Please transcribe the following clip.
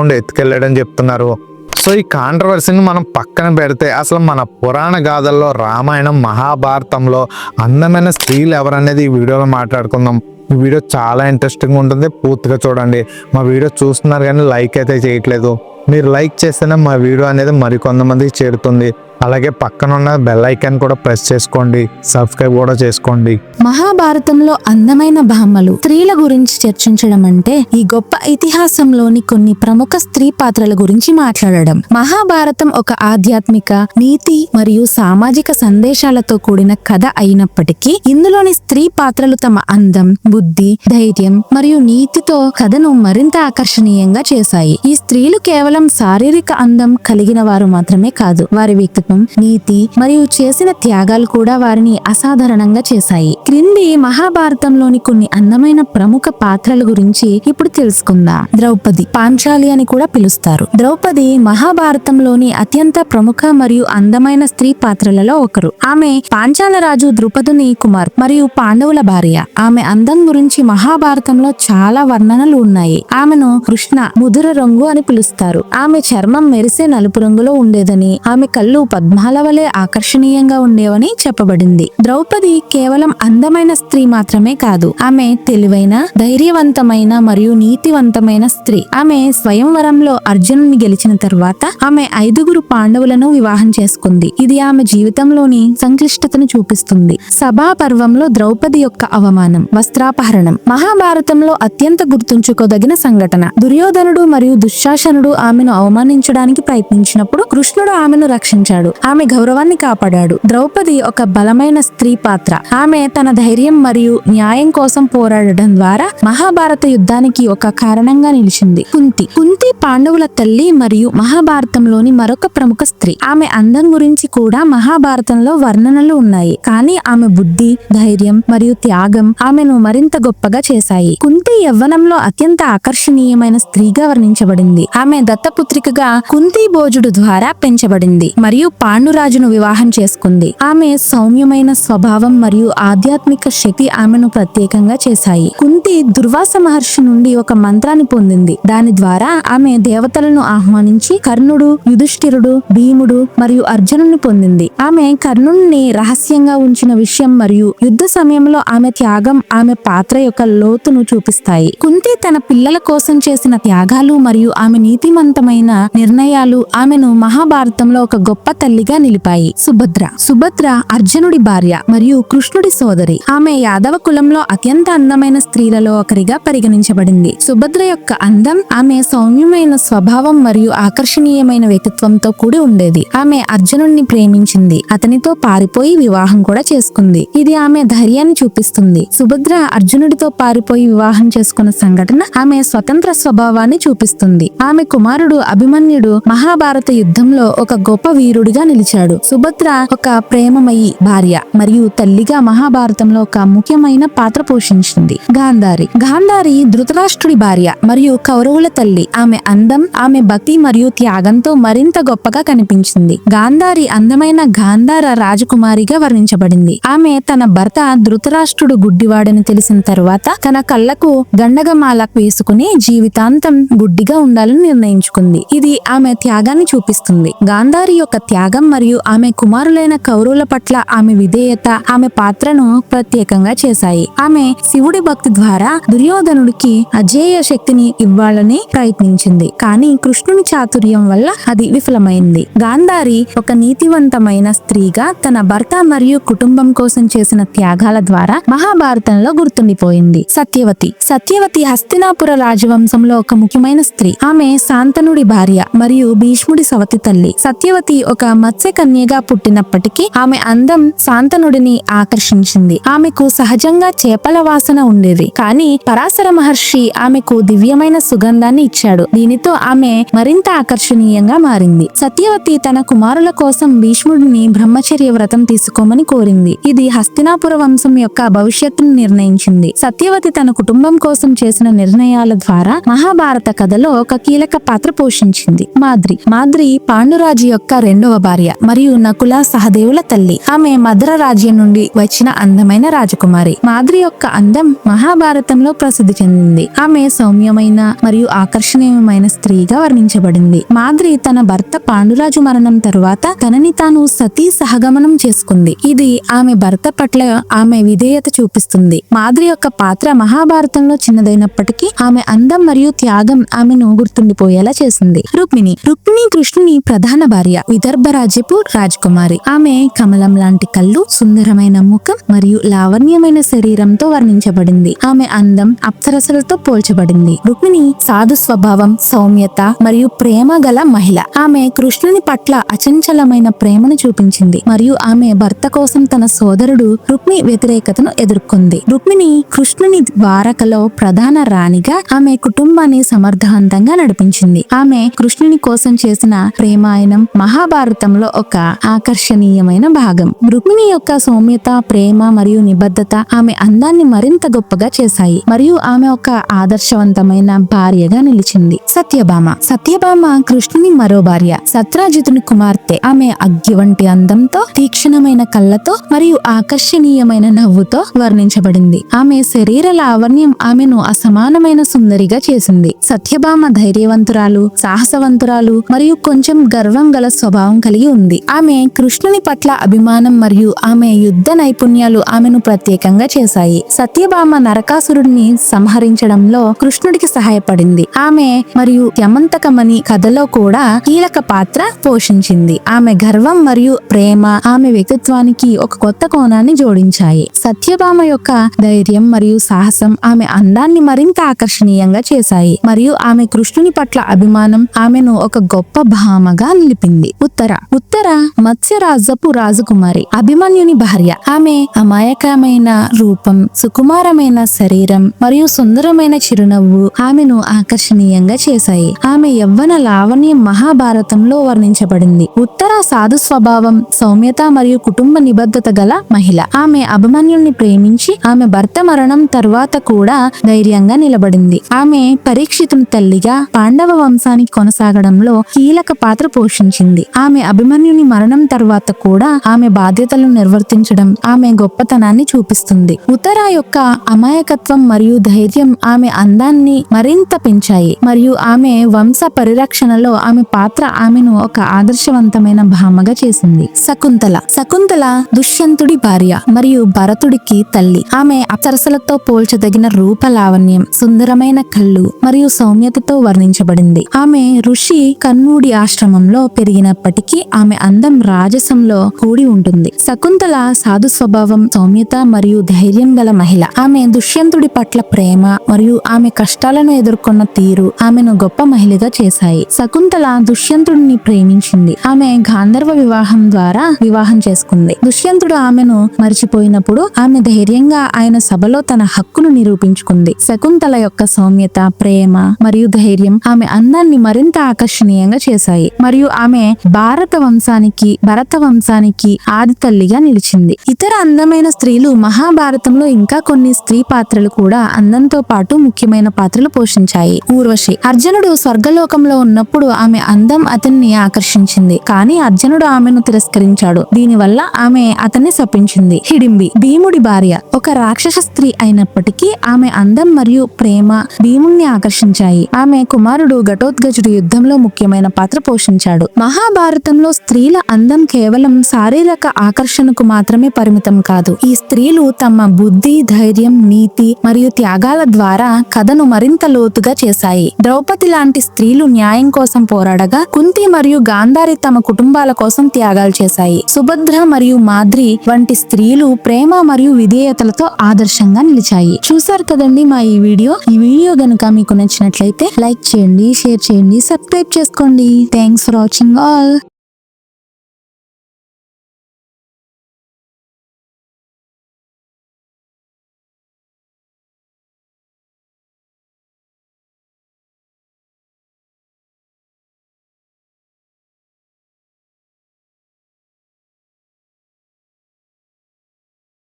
ఉండి ఎత్తుకెళ్ళాడని చెప్తున్నారు. సో ఈ కాంట్రవర్సీని మనం పక్కన పెడితే అసలు మన పురాణ గాథల్లో రామాయణం మహాభారతంలో అందమైన స్త్రీలు ఎవరనేది ఈ వీడియోలో మాట్లాడుకుందాం. ఈ వీడియో చాలా ఇంట్రెస్టింగ్ ఉంటుంది. పూర్తిగా చూడండి. మా వీడియో చూస్తున్నారు కానీ లైక్ అయితే చేయట్లేదు. మీరు లైక్ చేస్తేనే మా వీడియో అనేది మరికొంతమందికి చేరుతుంది. అలాగే పక్కన ఉన్న బెల్ ఐకాన్ కూడా ప్రెస్ చేసుకోండి. సబ్స్క్రైబ్ కూడా చేసుకోండి. మహాభారతంలో అందమైన భామలు స్త్రీల గురించి చర్చించడం అంటే ఈ గొప్ప ఇతిహాసంలోని కొన్ని ప్రముఖ స్త్రీ పాత్రల గురించి మాట్లాడడం. మహాభారతం ఒక ఆధ్యాత్మిక నీతి మరియు సామాజిక సందేశాలతో కూడిన కథ అయినప్పటికీ ఇందులోని స్త్రీ పాత్రలు తమ అందం బుద్ధి ధైర్యం మరియు నీతితో కథను మరింత ఆకర్షణీయంగా చేశాయి. ఈ స్త్రీలు కేవలం శారీరక అందం కలిగిన వారు మాత్రమే కాదు వారి వ్యక్తిత్వం నీతి మరియు చేసిన త్యాగాలు కూడా వారిని అసాధారణంగా చేశాయి. క్రింది మహాభారతంలోని కొన్ని అందమైన ప్రముఖ పాత్రల గురించి ఇప్పుడు తెలుసుకుందాం. ద్రౌపది పాంచాలి అని కూడా పిలుస్తారు. ద్రౌపది మహాభారతంలోని అత్యంత ప్రముఖ మరియు అందమైన స్త్రీ పాత్రలలో ఒకరు. ఆమె పాంచాల రాజు ద్రుపదుని కుమార్ మరియు పాండవుల భార్య. ఆమె అందం గురించి మహాభారతంలో చాలా వర్ణనలు ఉన్నాయి. ఆమెను కృష్ణ ముదుర రంగు అని పిలుస్తారు. ఆమె చర్మం మెరిసే నలుపు రంగులో ఉండేదని ఆమె కళ్ళు పద్మాల వలె ఆకర్షణీయంగా ఉండేవని చెప్పబడింది. ద్రౌపది కేవలం అందమైన స్త్రీ మాత్రమే కాదు ఆమె తెలివైన ధైర్యవంతమైన మరియు నీతివంతమైన స్త్రీ. ఆమె స్వయంవరంలో అర్జునుని గెలిచిన తరువాత ఆమె ఐదుగురు పాండవులను వివాహం చేసుకుంది. ఇది ఆమె జీవితంలోని సంక్లిష్టతను చూపిస్తుంది. సభా పర్వంలో ద్రౌపది యొక్క అవమానం వస్త్రాపహరణం మహాభారతంలో అత్యంత గుర్తుంచుకోదగిన సంఘటన. దుర్యోధనుడు మరియు దుశ్శాసనుడు ఆమెను అవమానించడానికి ప్రయత్నించినప్పుడు కృష్ణుడు ఆమెను రక్షించాడు. ఆమె గౌరవాన్ని కాపాడాడు. ద్రౌపది ఒక బలమైన స్త్రీ పాత్ర. ఆమె తన ధైర్యం మరియు న్యాయం కోసం పోరాడడం ద్వారా మహాభారత యుద్ధానికి ఒక కారణంగా నిలిచింది. కుంతి. కుంతి పాండవుల తల్లి మరియు మహాభారతంలోని మరొక ప్రముఖ స్త్రీ. ఆమె అందం గురించి కూడా మహాభారతంలో వర్ణనలు ఉన్నాయి. కానీ ఆమె బుద్ధి ధైర్యం మరియు త్యాగం ఆమెను మరింత గొప్పగా చేశాయి. కుంతి యవ్వనంలో అత్యంత ఆకర్షణీయమైన స్త్రీగా వర్ణించబడింది. ఆమె దత్తపుత్రికగా కుంతి భోజుడు ద్వారా పెంచబడింది. మరియు పాండురాజును వివాహం చేసుకుంది. ఆమె సౌమ్యమైన స్వభావం మరియు ఆధ్యాత్మిక శక్తి ఆమెను ప్రత్యేకంగా చేశాయి. కుంతి దుర్వాస మహర్షి నుండి ఒక మంత్రాన్ని పొందింది. దాని ద్వారా ఆమె దేవతలను ఆహ్వానించి కర్ణుడు యుధిష్ఠిరుడు భీముడు మరియు అర్జునుని పొందింది. ఆమె కర్ణుణ్ణి రహస్యంగా ఉంచిన విషయం మరియు యుద్ధ సమయంలో ఆమె త్యాగం ఆమె పాత్ర యొక్క లోతును చూపిస్తాయి. కుంతి తన పిల్లల కోసం చేసిన త్యాగాలు మరియు ఆమె నీతిమంతమైన నిర్ణయాలు ఆమెను మహాభారతంలో ఒక గొప్ప తల్లిగా నిలిపాయి. సుభద్ర. సుభద్ర అర్జునుడి భార్య మరియు కృష్ణుడి సోదరి. ఆమె యాదవ కులంలో అత్యంత అందమైన స్త్రీలలో ఒకరిగా పరిగణించబడింది. సుభద్ర యొక్క అందం ఆమె సౌమ్యమైన స్వభావం మరియు ఆకర్షణీయమైన వ్యక్తిత్వంతో కూడి ఉండేది. ఆమె అర్జునుడిని ప్రేమించింది. అతనితో పారిపోయి వివాహం కూడా చేసుకుంది. ఇది ఆమె ధైర్యాన్ని చూపిస్తుంది. సుభద్ర అర్జునుడితో పారిపోయి వివాహం చేసుకున్న సంఘటన ఆమె స్వతంత్ర స్వభావాన్ని చూపిస్తుంది. ఆమె కుమారుడు అభిమన్యుడు మహాభారత యుద్ధంలో ఒక గొప్ప వీరుడిగా నిలిచాడు. సుభద్ర ఒక ప్రేమమయి భార్య మరియు తల్లిగా మహాభారతంలో ఒక ముఖ్యమైన పాత్ర పోషించింది. గాంధారి. గాంధారి ధృతరాష్ట్రుడి భార్య మరియు కౌరవుల తల్లి. ఆమె అందం ఆమె భక్తి మరియు త్యాగంతో మరింత గొప్పగా కనిపించింది. గాంధారి అందమైన గాంధార రాజకుమారిగా వర్ణించబడింది. ఆమె తన భర్త ధృతరాష్ట్రుడు గుడ్డివాడని తెలిసిన తరువాత తన కళ్ళకు గండగమాల వేసుకుని జీవితాంతం గుడ్డిగా ఉండాలని నిర్ణయించుకుంది. ఇది ఆమె త్యాగాన్ని చూపిస్తుంది. గాంధారి యొక్క త్యాగం మరియు ఆమె కుమారులైన కౌరవుల పట్ల ఆమె విధేయత ఆమె పాత్రను ప్రత్యేకంగా చేశాయి. ఆమె శివుడి భక్తి ద్వారా దుర్యోధనుడికి అజేయ శక్తిని ఇవ్వాలని ప్రయత్నించింది. కానీ కృష్ణుని చాతుర్యం వల్ల అది విఫలమైంది. గాంధారి ఒక నీతివంతమైన స్త్రీగా తన భర్త మరియు కుటుంబం కోసం చేసిన త్యాగాల ద్వారా మహాభారతంలో గుర్తుండిపోయింది. సత్యవతి. సత్యవతి హస్తినాపుర రాజవంశంలో ఒక ముఖ్యమైన స్త్రీ. ఆమె శాంతనుడి భార్య మరియు భీష్ముడి సవతి తల్లి. సత్యవతి ఒక మత్స్య కన్యగా పుట్టినప్పటికీ ఆమె అందం శాంతనుడిని ఆకర్షించింది. ఆమెకు సహజంగా చేపల వాసన ఉండేది. కానీ పరాశర మహర్షి ఆమెకు దివ్యమైన సుగంధాన్ని ఇచ్చాడు. దీనితో ఆమె మరింత ఆకర్షణీయంగా మారింది. సత్యవతి తన కుమారుల కోసం భీష్ముడిని బ్రహ్మచర్య వ్రతం తీసుకోమని కోరింది. ఇది హస్తినాపుర వంశం యొక్క భవిష్యత్తును నిర్ణయించింది. సత్యవతి తన కుటుంబం కోసం చేసిన నిర్ణయాల ద్వారా మహాభారత కథలో ఒక కీలక పాత్ర పోషించింది. మాద్రి. మాద్రి పాండురాజు యొక్క రెండవ భార్య మరియు నకుల సహదేవుల తల్లి. ఆమె మద్ర రాజ్యం నుండి వచ్చిన అందమైన రాజకుమారి. మాద్రి యొక్క అందం మహాభారతంలో ప్రసిద్ధి చెందింది. ఆమె సౌమ్యమైన మరియు ఆకర్షణీయమైన స్త్రీగా వర్ణించబడింది. మాద్రి తన భర్త పాండురాజు మరణం తరువాత తనని తాను సతీ సహగమనం చేసుకుంది. ఇది ఆమె భర్త పట్ల ఆమె విధేయత చూపిస్తుంది. మాద్రి యొక్క పాత్ర మహాభారతంలో చిన్నదైనప్పటికీ ఆమె అందం మరియు త్యాగం ఆమెను గుర్తుండిపోయేలా చేసింది. రుక్మిణి. రుక్మిణి కృష్ణుని ప్రధాన భార్య. విదర్భ రాజ్యపు రాజకుమారి. ఆమె కమలం లాంటి కళ్ళు సుందరమైన ముఖం మరియు లావణ్యమైన శరీరంతో వర్ణించబడింది. ఆమె అందం అప్సరసలతో పోల్చబడింది. రుక్మిణి సాధు స్వభావం సౌమ్యత మరియు ప్రేమ గల మహిళ. ఆమె కృష్ణుని పట్ల అచంచలమైన ప్రేమను చూపించింది మరియు ఆమె భర్త కోసం తన సోదరుడు రుక్మి వ్యతిరేకతను ఎదుర్కొంది. రుక్మిణి కృష్ణుని ద్వారకలో ప్రధాన రాణిగా ఆమె కుటుంబాన్ని సమర్థవంతంగా నడిపించింది. ఆమె కృష్ణుని కోసం చేసిన ప్రేమాయణం మహాభారత మహాభారతంలో ఒక ఆకర్షణీయమైన భాగం. రుక్మిణి యొక్క సౌమ్యత ప్రేమ మరియు నిబద్ధత ఆమె అందాన్ని మరింత గొప్పగా చేశాయి మరియు ఆమె ఒక ఆదర్శవంతమైన భార్యగా నిలిచింది. సత్యభామ. సత్యభామ కృష్ణుని మరో భార్య. సత్రాజితుని కుమార్తె. ఆమె అగ్గి వంటి అందంతో తీక్షణమైన కళ్ళతో మరియు ఆకర్షణీయమైన నవ్వుతో వర్ణించబడింది. ఆమె శరీర లావణ్యం ఆమెను అసమానమైన సుందరిగా చేసింది. సత్యభామ ధైర్యవంతురాలు సాహసవంతురాలు మరియు కొంచెం గర్వం గల స్వభావం కలిగి ఉంది. ఆమె కృష్ణుని పట్ల అభిమానం మరియు ఆమె యుద్ధ నైపుణ్యాలు ఆమెను ప్రత్యేకంగా చేశాయి. సత్యభామ నరకాసురుడిని సంహరించడంలో కృష్ణుడికి సహాయపడింది. ఆమె మరియు యమంతకమని కథలో కూడా కీలక పాత్ర పోషించింది. ఆమె గర్వం మరియు ప్రేమ ఆమె వ్యక్తిత్వానికి ఒక కొత్త కోణాన్ని జోడించాయి. సత్యభామ యొక్క ధైర్యం మరియు సాహసం ఆమె అందాన్ని మరింత ఆకర్షణీయంగా చేశాయి. మరియు ఆమె కృష్ణుని పట్ల అభిమానం ఆమెను ఒక గొప్ప భామగా నిలిపింది. ఉత్తర ఉత్తర మత్స్యరాజపు రాజకుమారి అభిమన్యుని భార్య. ఆమె అమాయకమైన రూపం సుకుమారమైన శరీరం మరియు సుందరమైన చిరునవ్వు ఆమెను ఆకర్షణీయంగా చేశాయి. ఆమె యవ్వన లావణ్యం మహాభారతంలో వర్ణించబడింది. ఉత్తర సాధు స్వభావం సౌమ్యత మరియు కుటుంబ నిబద్ధత గల మహిళ. ఆమె అభిమన్యుల్ని ప్రేమించి ఆమె భర్త మరణం తరువాత కూడా ధైర్యంగా నిలబడింది. ఆమె పరీక్షితుని తల్లిగా పాండవ వంశానికి కొనసాగడంలో కీలక పాత్ర పోషించింది. ఆమె అభిమన్యుని మరణం తర్వాత కూడా ఆమె బాధ్యతలు నిర్వర్తించడం ఆమె గొప్పతనాన్ని చూపిస్తుంది. ఉత్తర యొక్క అమాయకత్వం మరియు ధైర్యం ఆమె అందాన్ని మరింత పెంచాయి. మరియు ఆమె వంశ పరిరక్షణలో ఆమె పాత్ర ఆమెను ఒక ఆదర్శవంతమైన భామగా చేసింది. శకుంతల. శకుంతల దుష్యంతుడి భార్య మరియు భరతుడికి తల్లి. ఆమె అప్సరసలతో పోల్చదగిన రూప లావణ్యం సుందరమైన కళ్ళు మరియు సౌమ్యతతో వర్ణించబడింది. ఆమె ఋషి కన్నుడి ఆశ్రమంలో పెరిగినప్పటికీ ఆమె అందం రాజసంలో కూడి ఉంటుంది. శకుంతల సాధు స్వభావం సౌమ్యత మరియు ధైర్యం గల మహిళ. ఆమె దుష్యంతుడి పట్ల ప్రేమ మరియు ఆమె కష్టాలను ఎదుర్కొన్న తీరు ఆమెను గొప్ప మహిళగా చేశాయి. శకుంతల దుష్యంతుడిని ప్రేమించింది. ఆమె గాంధర్వ వివాహం ద్వారా వివాహం చేసుకుంది. దుష్యంతుడు ఆమెను మరిచిపోయినప్పుడు ఆమె ధైర్యంగా ఆయన సభలో తన హక్కును నిరూపించుకుంది. శకుంతల యొక్క సౌమ్యత ప్రేమ మరియు ధైర్యం ఆమె అందాన్ని మరింత ఆకర్షణీయంగా చేశాయి. మరియు ఆమె భారత వంశానికి భరత వంశానికి ఆదితల్లిగా నిలిచింది. ఇతర అందమైన స్త్రీలు మహాభారతంలో ఇంకా కొన్ని స్త్రీ పాత్రలు కూడా అందంతో పాటు ముఖ్యమైన పాత్రలు పోషించాయి. ఊర్వశి. అర్జునుడు స్వర్గలోకంలో ఉన్నప్పుడు ఆమె అందం అతన్ని ఆకర్షించింది. కానీ అర్జునుడు ఆమెను తిరస్కరించాడు. దీనివల్ల ఆమె అతన్ని శపించింది. హిడింబి. భీముడి భార్య. ఒక రాక్షస స్త్రీ అయినప్పటికీ ఆమె అందం మరియు ప్రేమ భీముణ్ణి ఆకర్షించాయి. ఆమె కుమారుడు ఘటోత్కచుడు యుద్ధంలో ముఖ్యమైన పాత్ర పోషించాడు. మహాభారత మహాభారతంలో స్త్రీల అందం కేవలం శారీరక ఆకర్షణకు మాత్రమే పరిమితం కాదు. ఈ స్త్రీలు తమ బుద్ధి ధైర్యం నీతి మరియు త్యాగాల ద్వారా కథను మరింత లోతుగా చేశాయి. ద్రౌపది లాంటి స్త్రీలు న్యాయం కోసం పోరాడగా కుంతి మరియు గాంధారి తమ కుటుంబాల కోసం త్యాగాలు చేశాయి. సుభద్ర మరియు మాద్రి వంటి స్త్రీలు ప్రేమ మరియు విధేయతలతో ఆదర్శంగా నిలిచాయి. చూసారు కదండి మా ఈ వీడియో? ఈ వీడియో గనుక మీకు నచ్చినట్లయితే లైక్ చేయండి షేర్ చేయండి సబ్స్క్రైబ్ చేసుకోండి. Thanks for watching all.